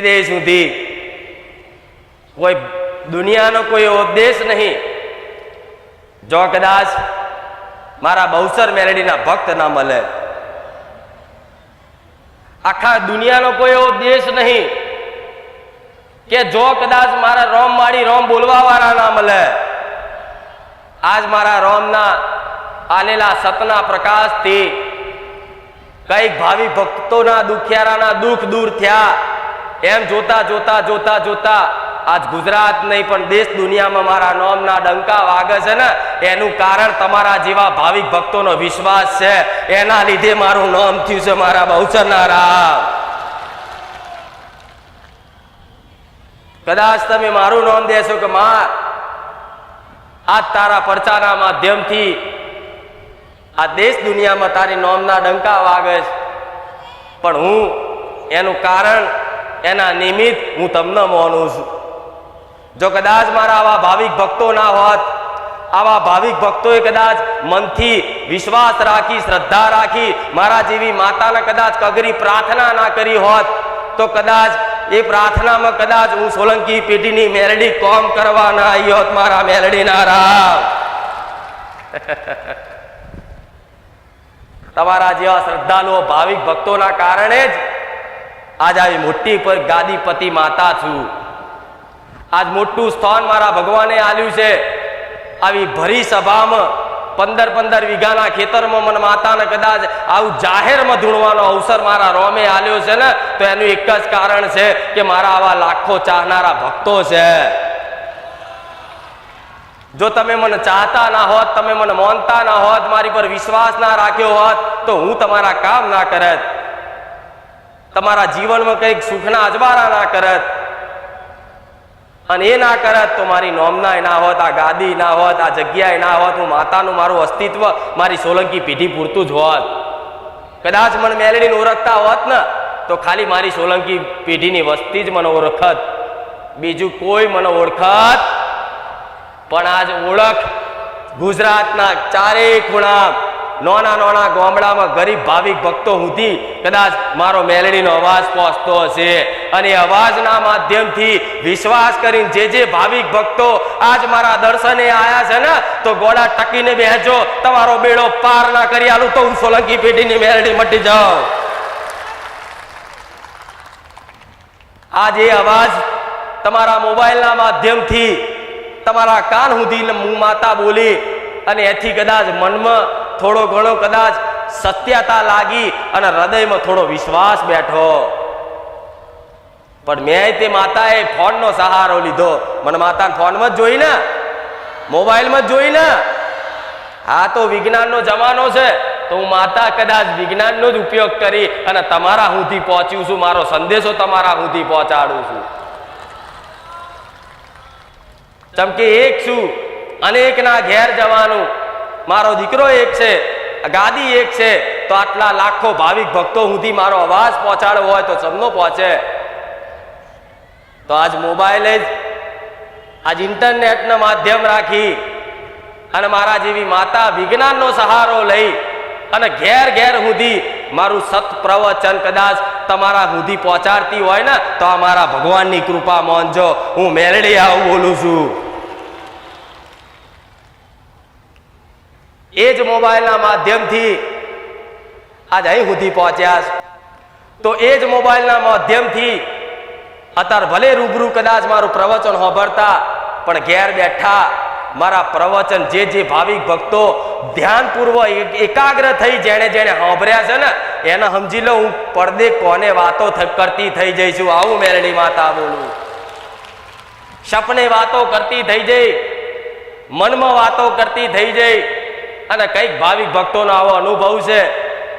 દેહ સુધી. કોઈ દુનિયાનો કોઈ ઉપદેશ નહીં. જો કદાચ મારા બહુસર મેલેડીના ભક્ત ના મળે. આખા દુનિયાનો કોઈ એવો દેશ નહીં કે જો કદાચ મારા રોમ માડી રોમ બોલવા વાળા ના મળે. આજ મારા રોમના આલેલા સતના પ્રકાશથી કંઈક ભાવિ ભક્તોના દુખિયારાના દુઃખ દૂર થયા. એમ જોતા જોતા જોતા જોતા આજ ગુજરાત નહીં, પણ દેશ દુનિયામાં મારા નોમના ડંકા વાગે છે ને, એનું કારણ તમારા જેવા ભાવિક ભક્તોનો વિશ્વાસ છે. એના લીધે મારું નામ થયું છે મારા બહુચરના રામ કદાચ તમે મારું નામ દેશો કે માં આજ તારા પરચાના માધ્યમથી આ દેશ દુનિયામાં તારી નોમના ડંકા વાગે છે. પણ હું એનું કારણ એના નિમિત્ત હું તમને માનું છું. જો કદાચ મારા આવા ભાવિક ભક્તો ના હોત, આવા ભાવિક ભક્તોએ કદાચ મનથી વિશ્વાસ રાખી, શ્રદ્ધા રાખી, મારા જેવી માતાને કદાચ કગરી પ્રાર્થના ના કરી હોત, તો કદાચ એ પ્રાર્થનામાં કદાચ હું સોલંકી પેઢીની મેલડી કોમ કરવા ના આવી હોત, મારા મેલડીના રામ તમારા જેવા શ્રદ્ધાળુઓ, ભાવિક ભક્તોના કારણે જ આજ આવી મોટી પર ગાદીપતિ માતા છું. આજ મોટું સ્થાન મારા ભગવાને આલ્યું છે. આવી ભરી સભામાં પંદર પંદર વીઘાના ખેતરમાં મને માતાને કદાચ આવું જાહેરમાં ધૂણવાનો અવસર મારા રોમે આલ્યો છે ને, તો એનું એક જ કારણ છે કે મારા આવા લાખો ચાહનારા ભક્તો છે. જો તમે મને ચાહતા ના હોત, તમે મને માનતા ના હોત, મારી પર વિશ્વાસ ના રાખ્યો હોત, તો હું તમારા કામ ના કરત. તમારા જીવનમાં કંઈક સુખના અજવાળા ના કરત. અને એ ના કરત તો મારી નોમનાય ના હોત, આ ગાદી ના હોત, આ જગ્યાએ ના હોત, હું માતાનું મારું અસ્તિત્વ, મારી સોલંકી પેઢી પૂરતું જ હોત. કદાચ મને મેલેડીને ઓળખતા હોત ને, તો ખાલી મારી સોલંકી પેઢીની વસ્તી જ મને ઓળખત. બીજું કોઈ મને ઓળખત. પણ આજ ઓળખ ગુજરાતના ચારેય ખૂણા નાના નાના ગામડામાં ગરીબ ભાવિક ભક્તો સુધી કદાચ મારો મેલડીનો અવાજ પહોંચતો હશે. અને અવાજના માધ્યમથી વિશ્વાસ કરીને જે જે ભાવિક ભક્તો આજ મારા દર્શને આવ્યા છે ને, તો ગોળા ટકીને બેસજો તમારો બેડો પાર ના કરી આલું તો હું સોલંકી પેઢીની મેલડી મટી જાઉં. આજ એ અવાજ તમારા મોબાઈલના માધ્યમથી તમારા કાન સુધી હું માતા બોલી અને એથી કદાચ મનમાં થોડો ઘણો કદાચ સત્યતા લાગી અને હૃદયમાં થોડો વિશ્વાસ બેઠો. પણ મેં તે માતાએ ફોનનો સહારો લીધો. મને માતા ફોનમાં જ જોઈ ને મોબાઈલમાં જ જોઈ ને આ તો વિજ્ઞાનનો જમાનો છે, તો હું માતા કદાચ વિજ્ઞાનનો જ ઉપયોગ કરી અને તમારા સુધી પહોંચ્યું છું, મારો સંદેશો તમારા સુધી પહોંચાડું છું. જેમ એક છું, અનેકના ઘેર જવાનું મારો દીકરો એક છે, ગાદી એક છે, તો આટલા લાખો ભાવિક ભક્તો સુધી મારો અવાજ પહોંચાડવો હોય તો સબનો પહોંચે? તો આજ મોબાઈલ જ, આજ ઇન્ટરનેટના માધ્યમ રાખી અને મારા જેવી માતા વિજ્ઞાનનો સહારો લઈ અને ઘેર ઘેર સુધી મારું સત પ્રવચન કદાચ તમારા સુધી પહોંચાડતી હોય ને, તો આ મારા ભગવાનની કૃપા માનજો હું મેલડી આવું બોલું છું. એ જ મોબાઈલના માધ્યમથી આજ અહીં સુધી પહોંચ્યા છે. તો એ જ મોબાઈલના માધ્યમથી અત્યારે ભલે રૂબરૂ કદાચ મારું પ્રવચન હોભરતા પણ ઘેર બેઠા મારા પ્રવચન જે જે ભાવિક ભક્તો ધ્યાનપૂર્વક એકાગ્ર થઈ જેણે જેણે સાંભળ્યા છે ને, એને સમજી લો, હું પડદે કોને વાતો કરતી થઈ જઈશું આવું મેરડી માતા બોલું સપને વાતો કરતી થઈ જઈ, મનમાં વાતો કરતી થઈ જઈ અને કંઈક ભાવિક ભક્તોનો આવો અનુભવ છે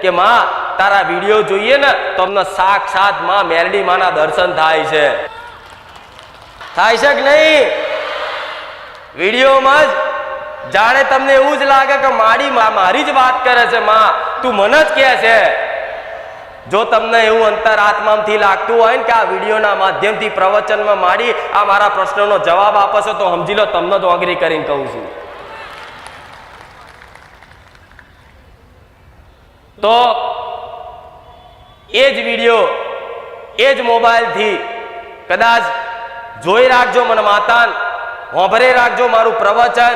કે માં, તારા વીડિયો જોઈએ ને તો અમને સાક્ષાતમાં મેરડી માના દર્શન થાય છે. થાય છે કે નહીં? વિડીયોમાં જ જાણે તમને એવું જ લાગે કે મારી માં, મારી જ વાત કરે છે માં. તું મને જ કહે છે. જો તમને એવું અંતર આત્મામાંથી લાગતું હોય ને કે આ વિડીયોના માધ્યમથી પ્રવચનમાં માડી આ મારા પ્રશ્નનો જવાબ આપશો તો સમજી લો, તમને જ ઓગરી કરીને કહું છું. તો એ જ વીડિયો, એ જ મોબાઈલથી કદાચ જોઈ રાખજો મને માતાન, હોંભરે રાખજો મારું પ્રવચન,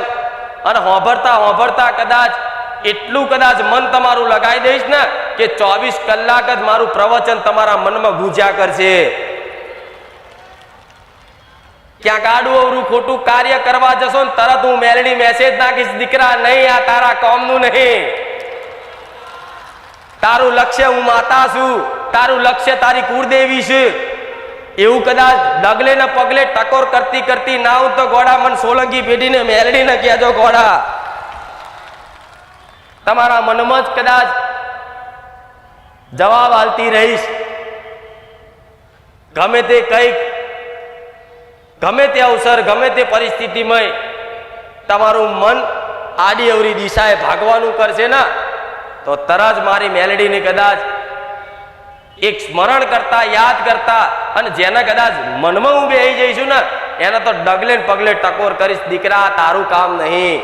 અને હોંભરતા હોંભરતા કદાચ એટલું કદાચ મન તમારું લગાવી દઈશ ને કે ચોવીસ કલાક જ મારું પ્રવચન તમારા મનમાં ગુંજ્યા કરશે. ક્યાંક આડું અવરું ખોટું કાર્ય કરવા જશો ને તરત હું મેલડી મેસેજ નાખીશ, દીકરા, નહીં આ તારા કોમનું નહીં. તારું લક્ષ્ય હું માતા છું. તારું લક્ષ્ય તારી કુળદેવી છે. એવું કદાચ ડગલે ને પગલે ટકોર કરતી કરતી ના હું તો ગોડા મન સોલંકી પેઢીને મેલડીને કહેજો ગોડા. તમારા મનમાં જ કદાચ જવાબ આલતી રહીશ. ગમે તે કંઈક, ગમે તે અવસર, ગમે તે પરિસ્થિતિમાં તમારું મન આડી અવરી દિશાએ ભાગવાનું કરશે ને? તો તરત મારી મેલેડીને કદાચ એક સ્મરણ કરતા, યાદ કરતા અને જેને કદાચ મનમાં હું બેહી જઈશું ને, એને તો ડગલે પગલે ટકોર કરીશ, દીકરા, તારું કામ નહીં.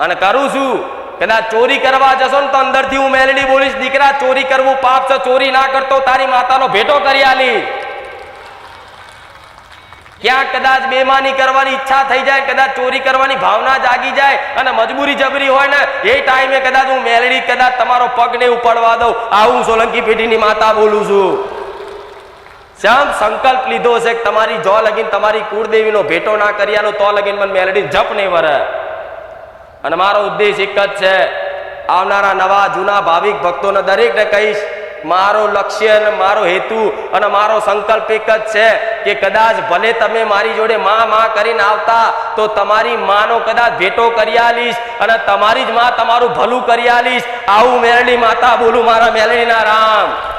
અને કરું છું. કદાચ ચોરી કરવા જશો ને તો અંદરથી હું મેલેડી બોલીશ, દીકરા, ચોરી કરવું પાપ છે, ચોરી ના કરતો, તારી માતાનો ભેટો કરી આલીશ ક્યાંક કદાચ બેમાની કરવાની ઈચ્છા થઈ જાય, કદાચ ચોરી કરવાની ભાવના જાગી જાય અને મજબૂરી જબરી હોય ને, એ ટાઈમે કદાચ હું મેલડી, કદાચ તમારો પગ ને ઉપાડવા દઉં. આવું સોલંકી પેઢીની માતા બોલું છું. શ્યામ સંકલ્પ લીધો છે તમારી જો લગીન તમારી કુળદેવીનો ભેટો ના કર્યાનો તો લગીન મને મેલડી જપ નહીં વરે. અને મારો ઉદ્દેશ એક જ છે, આવનારા નવા જૂના ભાવિક ભક્તોને દરેકને કહીશ મારો લક્ષ્ય અને મારો હેતુ અને મારો સંકલ્પ એક જ છે કે કદાચ ભલે તમે મારી જોડે માં માં કરીને આવતા, તો તમારી માનો કદાચ ભેટો કરી આલીશ અને તમારી જ માં તમારું ભલું કરી આલીશ. આવું મેરડી માતા બોલું, મારા મેલડીના રામ.